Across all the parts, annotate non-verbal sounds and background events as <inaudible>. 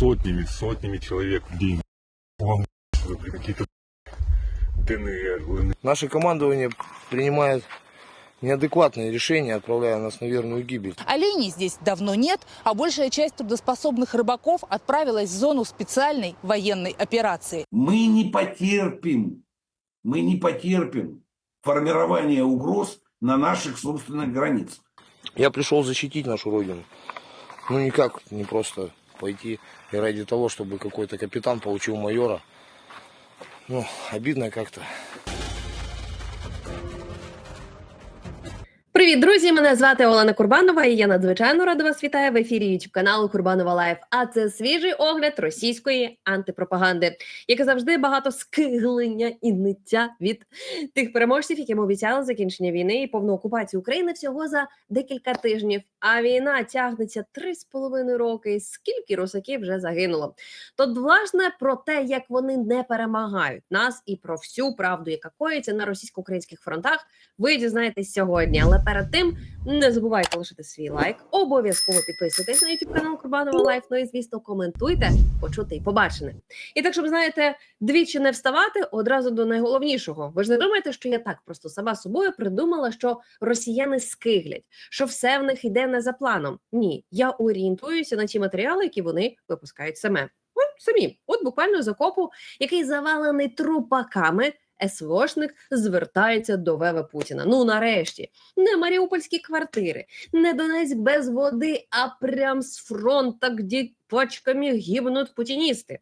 сотнями, сотнями человек в день. Вам какие-то ДНР, ЛНР. Наше командование принимает неадекватные решения, отправляя нас на верную гибель. Оленей здесь давно нет, а большая часть трудоспособных рыбаков отправилась в зону специальной военной операции. Мы не потерпим, мы не потерпим формирование угроз на наших собственных границах. Я пришел защитить нашу родину. Ну никак не просто пойти и ради того, чтобы какой-то капитан получил майора. Ну, обидно как-то. Привіт, друзі! Мене звати Олена Курбанова, і я надзвичайно рада вас вітаю в ефірі YouTube каналу Курбанова Лайф. А це свіжий огляд російської антипропаганди, яке завжди багато скиглення і ниття від тих переможців, яким обіцяли закінчення війни і повну окупацію України всього за декілька тижнів. А війна тягнеться три з половиною роки. Скільки русаків вже загинуло? Тут власне про те, як вони не перемагають нас, і про всю правду, яка коїться на російсько-українських фронтах, ви дізнаєтесь сьогодні. Але перед тим не забувайте лишити свій лайк. Обов'язково підписуйтесь на YouTube канал Курбанова Лайф. Ну і звісно, коментуйте, почути і побачене. І так, щоб знаєте, двічі не вставати одразу до найголовнішого. Ви ж не думаєте, що я так просто сама собою придумала, що росіяни скиглять, що все в них йде не за планом. Ні, я орієнтуюся на ті матеріали, які вони випускають саме. Ви самі, от буквально з окопу, який завалений трупаками. СВОшник звертається до Вева Путіна. Ну нарешті, не маріупольські квартири, не Донецьк без води, а прям з фронта, де пачками гибнуть путіністи.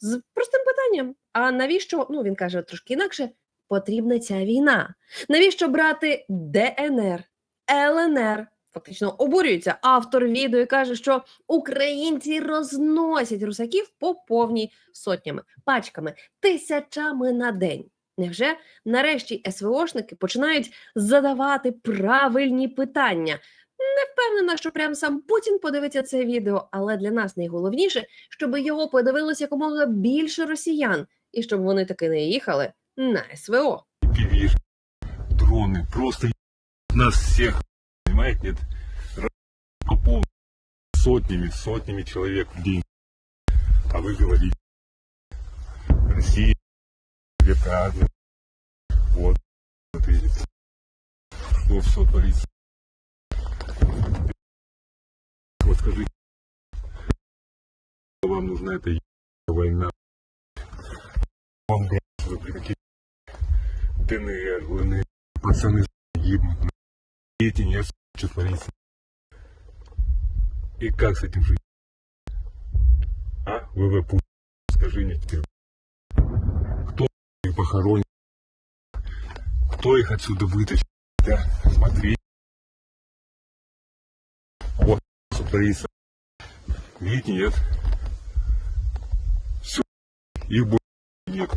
З простим питанням: а навіщо? Ну він каже трошки інакше. Потрібна ця війна. Навіщо брати ДНР, ЛНР? Фактично обурюється автор відео і каже, що українці розносять русаків по повній сотнями, пачками, тисячами на день. Невже нарешті СВОшники починають задавати правильні питання? Не впевнена, що прям сам Путін подивиться це відео, але для нас найголовніше, щоб його подивилося якомога більше росіян, і щоб вони таки не їхали на СВО. пивишь, дроны, просто ебут нас всех, понимаете, нет? Р- По полной сотнями, сотнями человек в день. А вы говорите, Россия, это армия. Вот, смотрите, что все творится. Вот скажите, вам нужна эта война? Вам, блядь, при каких ДНР, ЛНР, пацаны гибнут. Дети не что творится. И как с этим жить? А? ВВ скажи мне теперь. Кто их похоронит? Кто их отсюда вытащит? Да, смотри. Вот творится. Видите, нет? Все. Их больше нет.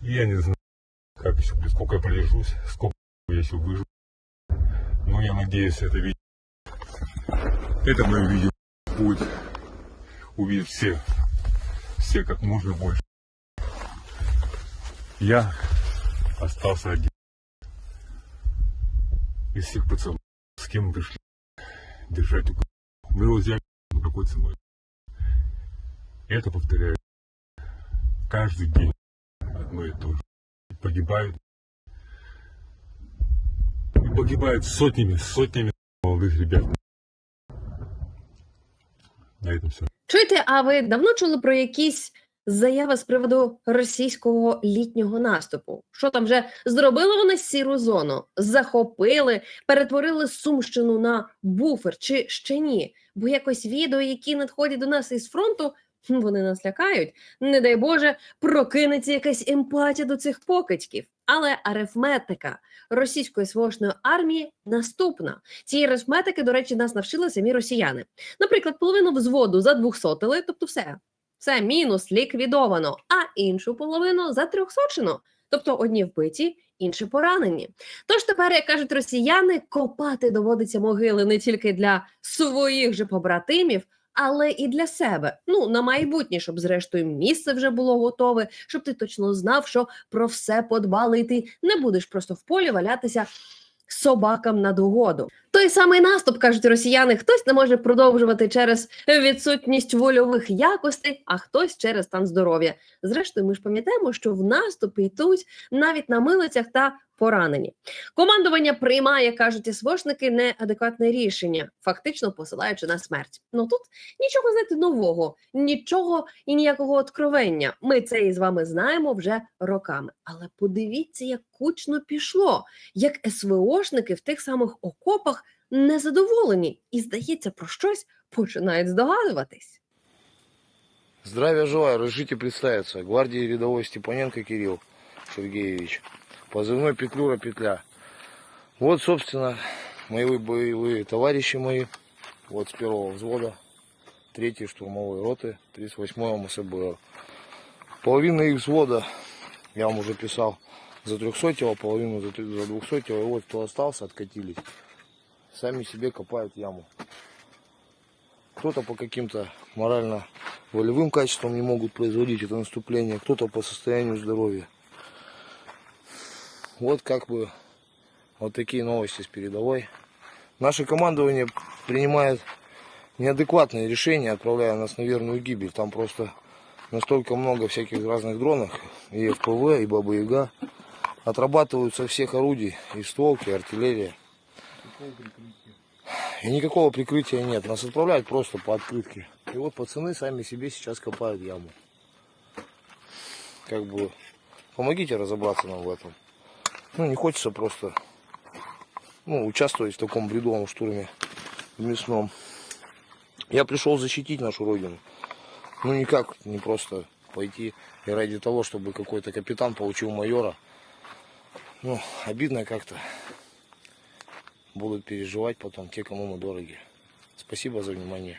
Я не знаю, как еще, сколько я пролежусь, сколько я еще выживу. Но я надеюсь, это видео, это мое видео будет увидеть все, все как можно больше. Я остался один. Из всех пацанов, с кем пришли держать Украину. Мы его взяли на какой ценой. Это повторяю каждый день одно и то же. Погибают. И погибают сотнями, сотнями молодых ребят. На этом все. Чуєте, а ви давно чули про якісь заяви з приводу російського літнього наступу? Що там вже зробили вони сіру зону? Захопили, перетворили Сумщину на буфер чи ще ні? Бо якось відео, які надходять до нас із фронту, вони нас лякають. Не дай Боже, прокинеться якась емпатія до цих покидьків. Але арифметика російської свошної армії наступна. Цієї арифметики, до речі, нас навчили самі росіяни. Наприклад, половину взводу задрюхсотили, тобто все. Все мінус ліквідовано, а іншу половину за затрьохсочено. Тобто одні вбиті, інші поранені. Тож тепер, як кажуть росіяни, копати доводиться могили не тільки для своїх же побратимів, але і для себе. Ну на майбутнє, щоб зрештою місце вже було готове, щоб ти точно знав, що про все подбали, і ти не будеш просто в полі валятися собакам на догоду. Той самий наступ, кажуть росіяни, хтось не може продовжувати через відсутність вольових якостей, а хтось через стан здоров'я. Зрештою, ми ж пам'ятаємо, що в наступи йдуть навіть на милицях та поранені. Командування приймає, кажуть СВОшники, неадекватне рішення, фактично посилаючи на смерть. Ну тут нічого знаєте нового, нічого і ніякого откровення. Ми це і з вами знаємо вже роками. Але подивіться, як кучно пішло, як СВОшники в тих самих окопах незадоволені і, здається, про щось починають здогадуватись. Здравия желаю, разрешите представиться. Гвардии рядовой Степаненко Кирилл Сергеевич. Позывной Петлюра Петля. Вот, собственно, мои боевые товарищи мои. Вот с первого взвода, третьей штурмовой роты, 38-го МСБР. Половина их взвода, я вам уже писал, за 300 половину за 200 и вот кто остался, откатились. Сами себе копают яму. Кто-то по каким-то морально-волевым качествам не могут производить это наступление, кто-то по состоянию здоровья. Вот как бы вот такие новости с передовой. Наше командование принимает неадекватные решения, отправляя нас на верную гибель. Там просто настолько много всяких разных дронов, и ФПВ, и Баба Яга. Отрабатывают со всех орудий, и стволки, и артиллерия. И никакого прикрытия нет. Нас отправляют просто по открытке. И вот пацаны сами себе сейчас копают яму. Как бы помогите разобраться нам в этом. Ну, не хочется просто ну, участвовать в таком бредовом штурме в мясном. Я пришел защитить нашу родину. Ну, никак не просто пойти и ради того, чтобы какой-то капитан получил майора. Ну, обидно как-то. Будут переживать потом те, кому мы дороги. Спасибо за внимание.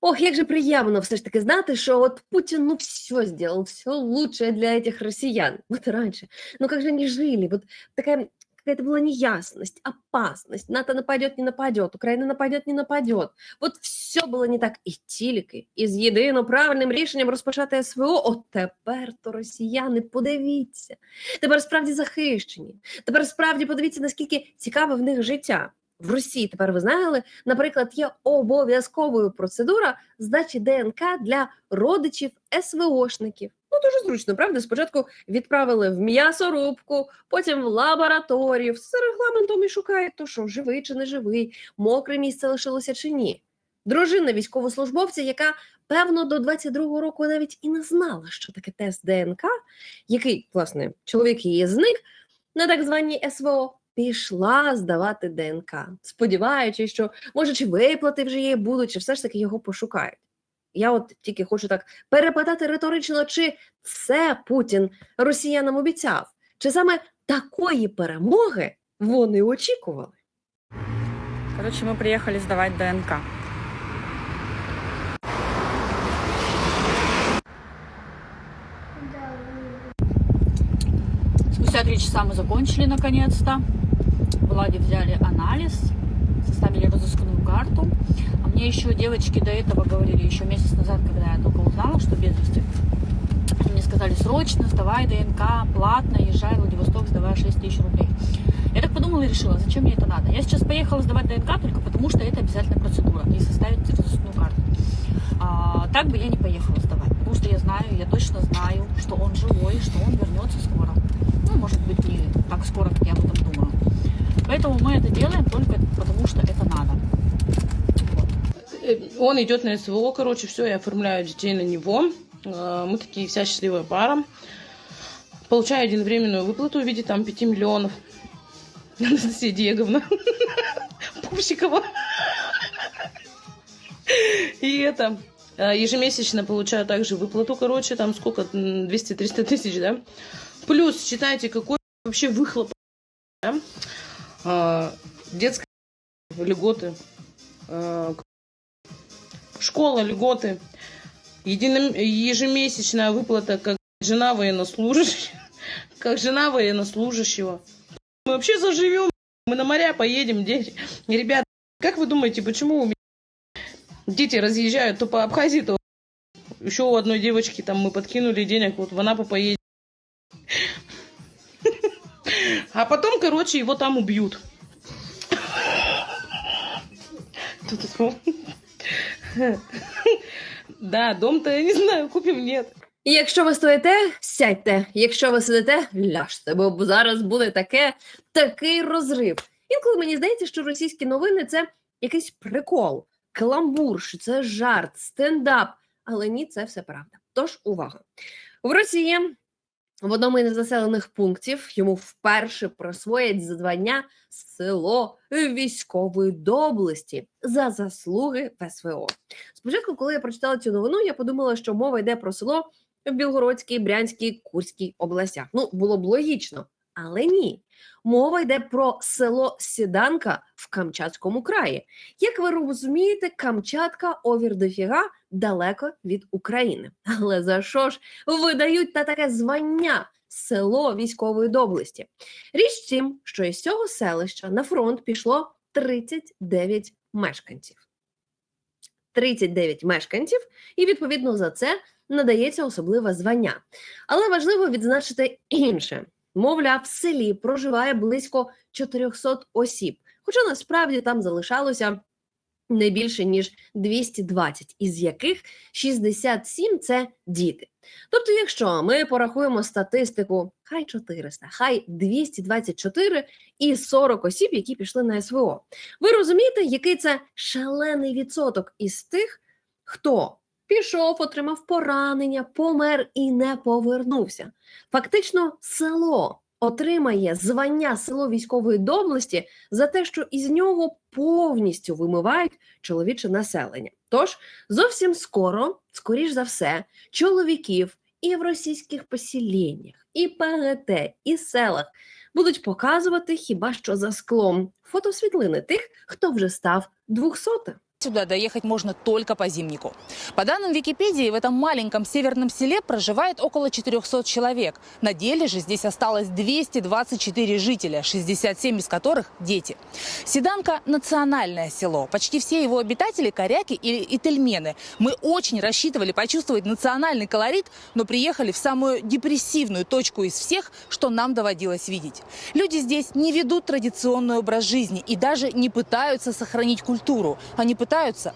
Ох, як же приємно все ж таки знати, що от Путін ну, все зробив, все лучше для этих росіян. Вот раньше. Ну, як же не жили? От такая какая-то была неясность, опасность. НАТО нападет, не нападет, Украина нападет, не нападет. Вот все было не так. І тільки із єдино правильним рішенням розпочати СВО. От тепер то росіяни, подивіться. Тепер справді захищені. Тепер справді подивіться, наскільки цікаве в них життя. В Росії тепер ви знали, наприклад, є обов'язковою процедура здачі ДНК для родичів СВОшників. Дуже зручно, правда? Спочатку відправили в м'ясорубку, потім в лабораторію. Все за регламентом і шукають, то що живий чи не живий, мокре місце лишилося чи ні. Дружина військовослужбовця, яка певно до 22-го року навіть і не знала, що таке тест ДНК, який, власне, чоловік її зник на так званій СВО, пішла здавати ДНК, сподіваючись, що може чи виплати вже їй будуть, чи все ж таки його пошукають. Я от тільки хочу так перепитати риторично, чи це Путін росіянам обіцяв, чи саме такої перемоги вони очікували. Короче, мы приехали сдавать ДНК. Спустя три часа мы закончили наконец-то. Владе взяли анализ, составили разыскную карту. Мне еще девочки до этого говорили, еще месяц назад, когда я только узнала, что без вести, мне сказали, срочно сдавай ДНК, платно, езжай в Владивосток, сдавай 6 тысяч рублей. Я так подумала и решила, зачем мне это надо. Я сейчас поехала сдавать ДНК только потому, что это обязательная процедура и составить разыскную карту. А, так бы я не поехала сдавать, потому что я знаю, я точно знаю, что он живой, что он вернется скоро. Ну, может быть, не так скоро, как я об этом думаю. Поэтому мы это делаем только потому, что это надо. Э, Он идет на СВО, короче, все, я оформляю детей на него. Э, Мы такие вся счастливая пара. Получаю единовременную выплату в виде там 5 миллионов. <laughs> Анастасия Диеговна. <laughs> Пупсикова. И это, э, ежемесячно получаю также выплату, короче, там сколько, м, 200-300 тысяч, да? Плюс, считайте, какой вообще выхлоп, да? Детская льготы, школа, льготы, едино- ежемесячная выплата как жена военнослужащего, <laughs> как жена военнослужащего. Мы вообще заживем, мы на моря поедем, дети. Ребят, как вы думаете, почему у меня дети разъезжают то по Абхазии, то еще у одной девочки там мы подкинули денег, вот в Анапу поедем. <laughs> А потом, короче, его там убьют. <laughs> Смог. Да, дом-то, я не знаю, купим, нет. Якщо ви стоїте, сядьте. Якщо ви сидите, ляжте, бо зараз буде таке, такий розрив. Інколи мені здається, що російські новини це якийсь прикол, каламбур, що це жарт, стендап. Але ні, це все правда. Тож увага. В Росії в одному із населених пунктів йому вперше присвоять звання село військової доблесті за заслуги в СВО. Спочатку, коли я прочитала цю новину, я подумала, що мова йде про село в Білгородській, Брянській, Курській областях. Ну, було б логічно, але ні. Мова йде про село Сіданка в Камчатському краї. Як ви розумієте, Камчатка овір дофіга далеко від України. Але за що ж видають та таке звання село військової доблесті? Річ тім, що із цього селища на фронт пішло 39 мешканців. 39 мешканців, і відповідно за це надається особливе звання. Але важливо відзначити інше: мовляв, в селі проживає близько 400 осіб, хоча насправді там залишалося не більше ніж 220, із яких 67 – це діти. Тобто, якщо ми порахуємо статистику, хай 400, хай 224 і 40 осіб, які пішли на СВО, ви розумієте, який це шалений відсоток із тих, хто пішов, отримав поранення, помер і не повернувся. Фактично, село отримає звання село військової доблесті за те, що із нього повністю вимивають чоловіче населення. Тож зовсім скоро, скоріш за все, чоловіків і в російських поселеннях, і ПГТ, і селах будуть показувати хіба що за склом фотосвітлини тих, хто вже став двохсотим. Сюда доехать можно только по зимнику. По данным Википедии, в этом маленьком северном селе проживает около 400 человек. На деле же здесь осталось 224 жителя, 67 из которых дети. Седанка – национальное село. Почти все его обитатели – коряки или ительмены. Мы очень рассчитывали почувствовать национальный колорит, но приехали в самую депрессивную точку из всех, что нам доводилось видеть. Люди здесь не ведут традиционный образ жизни и даже не пытаются сохранить культуру. Они пытаются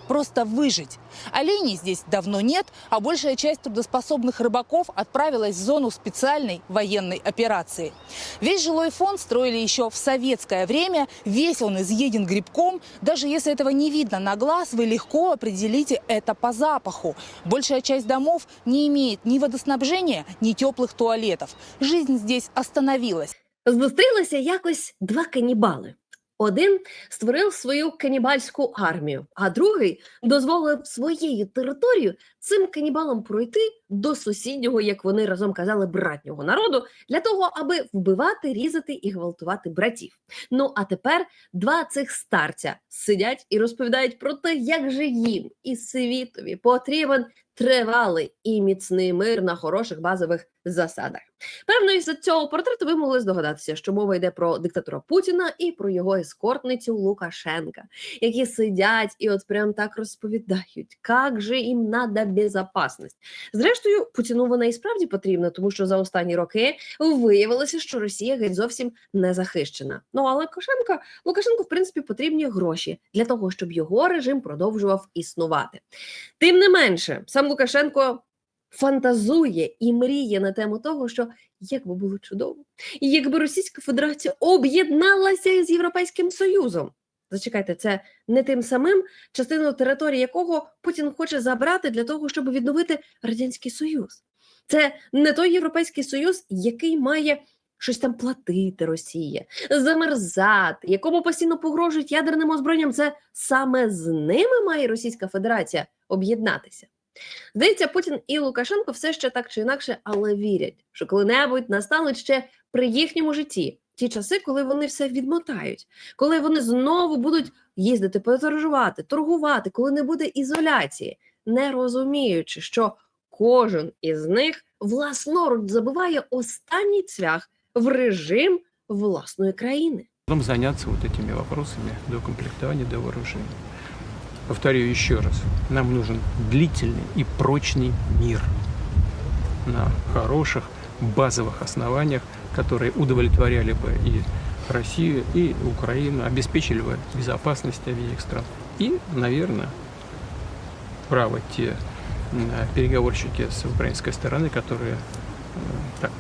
просто выжить. Оленей здесь давно нет, а большая часть трудоспособных рыбаков отправилась в зону специальной военной операции. Весь жилой фонд строили еще в советское время, весь он изъеден грибком. Даже если этого не видно на глаз, вы легко определите это по запаху. Большая часть домов не имеет ни водоснабжения, ни теплых туалетов. Жизнь здесь остановилась. Зустрілися якось два канібали. Один створив свою канібальську армію, а другий дозволив своєю територією цим канібалам пройти до сусіднього, як вони разом казали, братнього народу, для того, аби вбивати, різати і гвалтувати братів. Ну а тепер два цих старця сидять і розповідають про те, як же їм і світові потрібен тривалий і міцний мир на хороших базових засадах. Певно, із цього портрету ви могли здогадатися, що мова йде про диктатора Путіна і про його ескортницю Лукашенка, які сидять і от прям так розповідають, як же їм надо безопасність. Зрештою, Путіну вона і справді потрібна, тому що за останні роки виявилося, що Росія геть зовсім не захищена. Ну а Лукашенка Лукашенку, в принципі, потрібні гроші для того, щоб його режим продовжував існувати. Тим не менше, сам Лукашенко фантазує і мріє на тему того, що як би було чудово, якби Російська Федерація об'єдналася з Європейським Союзом. Зачекайте, це не тим самим, частину території якого Путін хоче забрати для того, щоб відновити Радянський Союз. Це не той Європейський Союз, який має щось там платити Росія, замерзати, якому постійно погрожують ядерним озброєнням. Це саме з ними має Російська Федерація об'єднатися. Здається, Путін і Лукашенко все ще так чи інакше, але вірять, що коли-небудь настануть ще при їхньому житті ті часи, коли вони все відмотають, коли вони знову будуть їздити, подорожувати, торгувати, коли не буде ізоляції, не розуміючи, що кожен із них власноруч забиває останній цвях в режим власної країни. Потом заняться вот этими вопросами до комплектования, до вооружения. Повторю еще раз, нам нужен длительный и прочный мир на хороших базовых основаниях, Которые удовлетворяли бы и Россию, и Украину, обеспечили бы безопасность обеих стран. И, наверное, правы те переговорщики с украинской стороны, которые э, так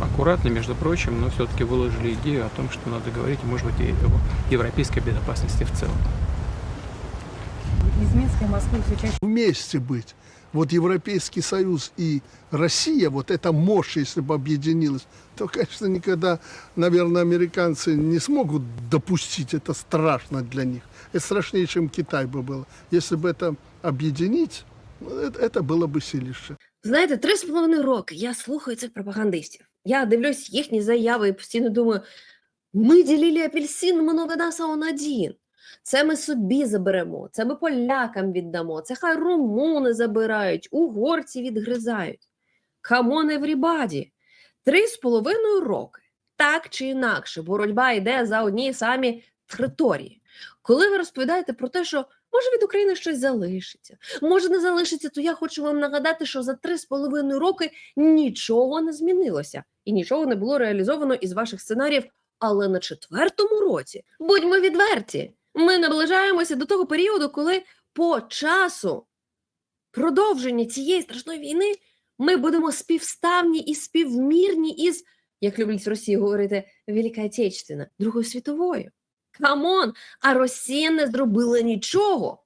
аккуратно, между прочим, но все-таки выложили идею о том, что надо говорить, может быть, и о европейской безопасности в целом. Из Минска и Москвы все чаще вместе быть Вот Европейский Союз и Россия, вот эта мощь, если бы объединилась, то, конечно, никогда, наверное, американцы не смогут допустить. Это страшно для них. Это страшнее, чем Китай бы было. Если бы это объединить, ну, это, это было бы силище. Знаєте, три з половиною роки я слухаю цих пропагандистів. Я дивлюсь їхні заяви і постійно думаю: ми ділили апельсин много нас, а он один. Це ми собі заберемо, це ми полякам віддамо, це хай румуни забирають, угорці відгризають. Камон everybody. Три з половиною роки. Так чи інакше, боротьба йде за одні самі території. Коли ви розповідаєте про те, що може від України щось залишиться, може не залишиться, то я хочу вам нагадати, що за три з половиною роки нічого не змінилося і нічого не було реалізовано із ваших сценаріїв. Але на четвертому році, будьмо відверті, ми наближаємося до того періоду, коли по часу продовження цієї страшної війни ми будемо співставні і співмірні із, як люблять в Росії говорити, Велика Отечественна, Другою світовою. Камон! А Росія не зробила нічого.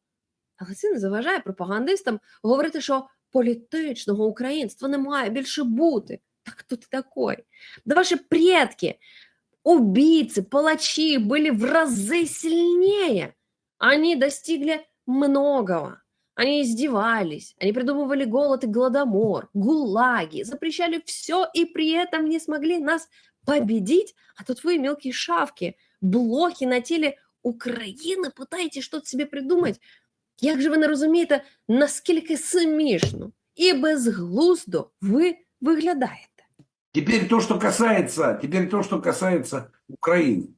Але це не заважає пропагандистам говорити, що політичного українства не має більше бути. Так хто ти такой? Да ваші предки, убийцы, палачи были в разы сильнее. Они достигли многого. Они издевались, они придумывали голод и голодомор, гулаги, запрещали все и при этом не смогли нас победить. А тут вы, мелкие шавки, блохи на теле України, пытаєтесь щось собі придумати. Як же ви не розумієте, наскільки смішно і безглуздо ви виглядаєте? Теперь то, что касается, теперь то, что касается Украины.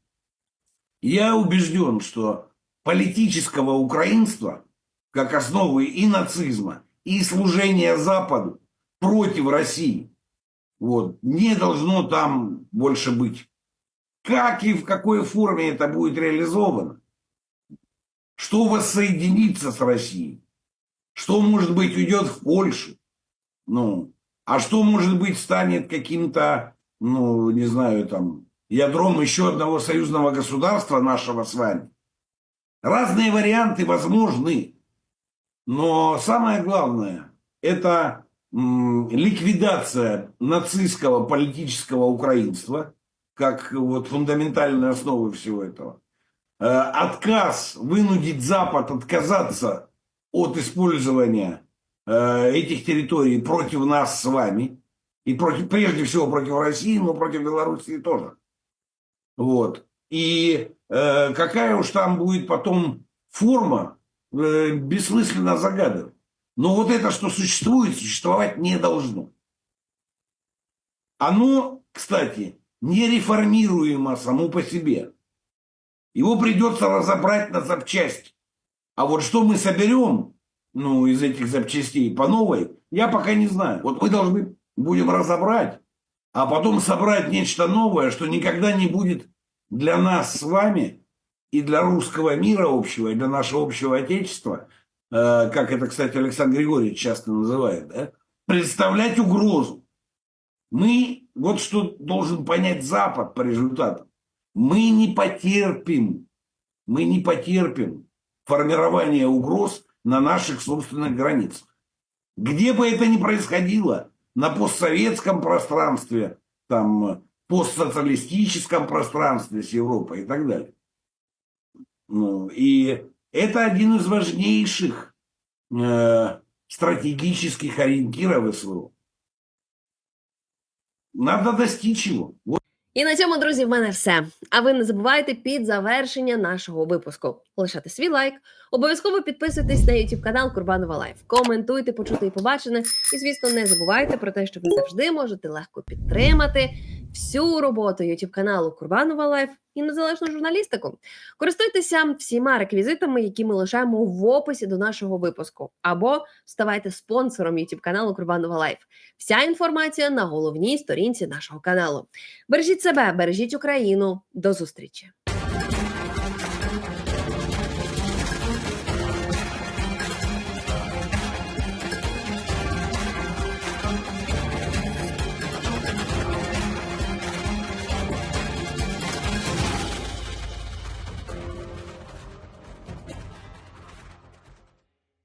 Я убежден, что политического украинства, как основы и нацизма, и служения Западу против России, вот, не должно там больше быть. Как и в какой форме это будет реализовано? Что воссоединится с Россией? Что, может быть, уйдет в Польшу? Ну, а что, может быть, станет каким-то, ну, не знаю, там, ядром еще одного союзного государства нашего с вами? Разные варианты возможны. Но самое главное – это ликвидация нацистского политического украинства, как вот фундаментальной основы всего этого. Э, Отказ вынудить Запад отказаться от использования э, этих территорий против нас с вами, и против, прежде всего против России, но против Белоруссии тоже. Вот. И э, какая уж там будет потом форма, э, бессмысленно загадывать. Но вот это, что существует, существовать не должно. Оно, кстати, не реформируемо само по себе. Его придется разобрать на запчасти. А вот что мы соберем, ну, из этих запчастей по новой, я пока не знаю. Вот мы должны будем разобрать, а потом собрать нечто новое, что никогда не будет для нас с вами и для русского мира общего, и для нашего общего отечества, э, как это, кстати, Александр Григорьевич часто называет, да, представлять угрозу. Мы, вот что должен понять Запад по результатам, мы не потерпим, мы не потерпим формирование угроз на наших собственных границах. Где бы это ни происходило, на постсоветском пространстве, там, постсоциалистическом пространстве с Европой и так далее. Ну, и это один из важнейших э, стратегических ориентиров СВО. Надо достичь его. І на цьому, друзі, в мене все. А ви не забувайте під завершення нашого випуску лишати свій лайк, обов'язково підписуйтесь на YouTube канал Курбанова Лайф, коментуйте, почути і побачене. І, звісно, не забувайте про те, що ви завжди можете легко підтримати всю роботу YouTube каналу Курбанова Лайф і незалежну журналістику. Користуйтеся всіма реквізитами, які ми лишаємо в описі до нашого випуску, або ставайте спонсором YouTube каналу Курбанова Лайф. Вся інформація на головній сторінці нашого каналу. Бережіть себе, бережіть Україну. До зустрічі!